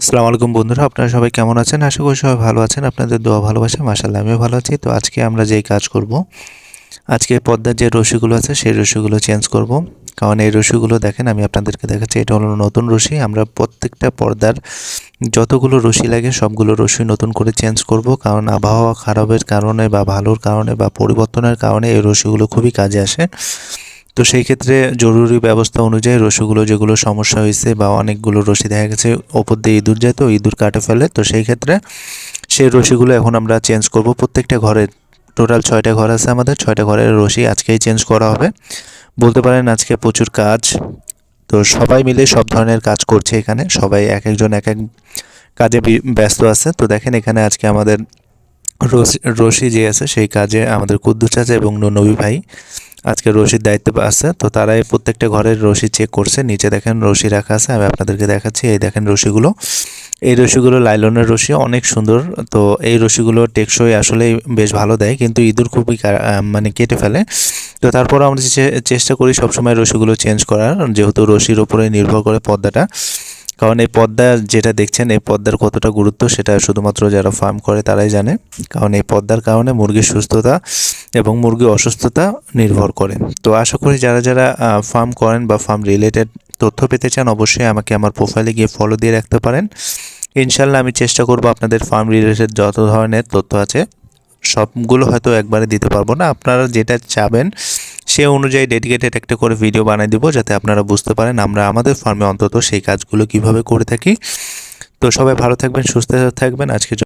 আসসালামু আলাইকুম বন্ধুরা, আপনারা সবাই কেমন আছেন? আশা করি সবাই ভালো আছেন, আপনাদের দোয়া ভালোবাসা মাসাল্লাহ আমিও ভালো আছি। তো আজকে আমরা যেই কাজ করব, আজকে পর্দার যে রশিগুলো আছে, সেই রশিগুলো চেঞ্জ করব। কারণ এই রশিগুলো দেখেন, আমি আপনাদেরকে দেখাচ্ছি, এটা হলো নতুন রশি আমরা প্রত্যেকটা পর্দার যতগুলো রশি লাগে, সবগুলো রশি নতুন করে চেঞ্জ করব। কারণ আবহাওয়া খারাপের কারণে বা ভালোর কারণে বা পরিবর্তনের কারণে এই রশিগুলো খুবই কাজে আসে। তো সেই ক্ষেত্রে জরুরি ব্যবস্থা অনুযায়ী রসিগুলো যেগুলো সমস্যা হয়েছে বা অনেকগুলো রশি দেখা গেছে, ওপর দিয়ে ইঁদুর যায় তো, ইঁদুর কাটে ফেলে। তো সেই ক্ষেত্রে সেই রশিগুলো এখন আমরা চেঞ্জ করব প্রত্যেকটা ঘরের টোটাল ছয়টা ঘর আছে আমাদের, ছয়টা ঘরের রশি আজকেই চেঞ্জ করা হবে। বলতে পারেন আজকে প্রচুর কাজ। তো সবাই মিলে সব ধরনের কাজ করছে এখানে, সবাই এক একজন এক এক কাজে ব্যস্ত আছে। তো দেখেন এখানে আজকে আমাদের রশি রশি যে আছে, সেই কাজে আমাদের কুদ্দুস চাচা এবং নবী ভাই। আজকে রশির দায়িত্বে আছে, তো তারাই প্রত্যেকটা ঘরের রশি চেক করছে। নিচে দেখেন রশি রাখা আছে, আমি আপনাদেরকে দেখাচ্ছি। এই দেখেন রশিগুলো। এই রশিগুলো লাইলনের রশি, অনেক সুন্দর। তো এই রশিগুলো টেকসই আসলেই বেশ ভালো দেয়, কিন্তু ইঁদুর খুবই মানে কেটে ফেলে। তো তারপর আমরা চেষ্টা করি সবসময় রশিগুলো চেঞ্জ করার, যেহেতু রশির উপরে নির্ভর করে পর্দাটা। কারণ এই পর্দা যেটা দেখছেন, এই পর্দার কতটা গুরুত্ব সেটা শুধুমাত্র যারা ফার্ম করে তারাই জানে। কারণ এই পর্দার কারণে মুরগির সুস্থতা এবং মুরগির অসুস্থতা নির্ভর করে। তো আশা করি যারা যারা ফার্ম করেন বা ফার্ম রিলেটেড তথ্য পেতে চান, অবশ্যই আমাকে আমার প্রোফাইলে গিয়ে ফলো দিয়ে রাখতে পারেন। ইনশাল্লাহ আমি চেষ্টা করব আপনাদের ফার্ম রিলেটেড যত ধরনের তথ্য আছে, সবগুলো হয়তো একবারে দিতে পারব না। আপনারা যেটা চাবেন সে অনুযায়ী ডেডিকেটেড একটা করে ভিডিও বানিয়ে দেবো যাতে আপনারা বুঝতে পারেন আমরা আমাদের ফার্মে অন্তত সেই কাজগুলো কীভাবে করে থাকি। তো সবাই ভালো থাকবেন, সুস্থ থাকবেন। আজকে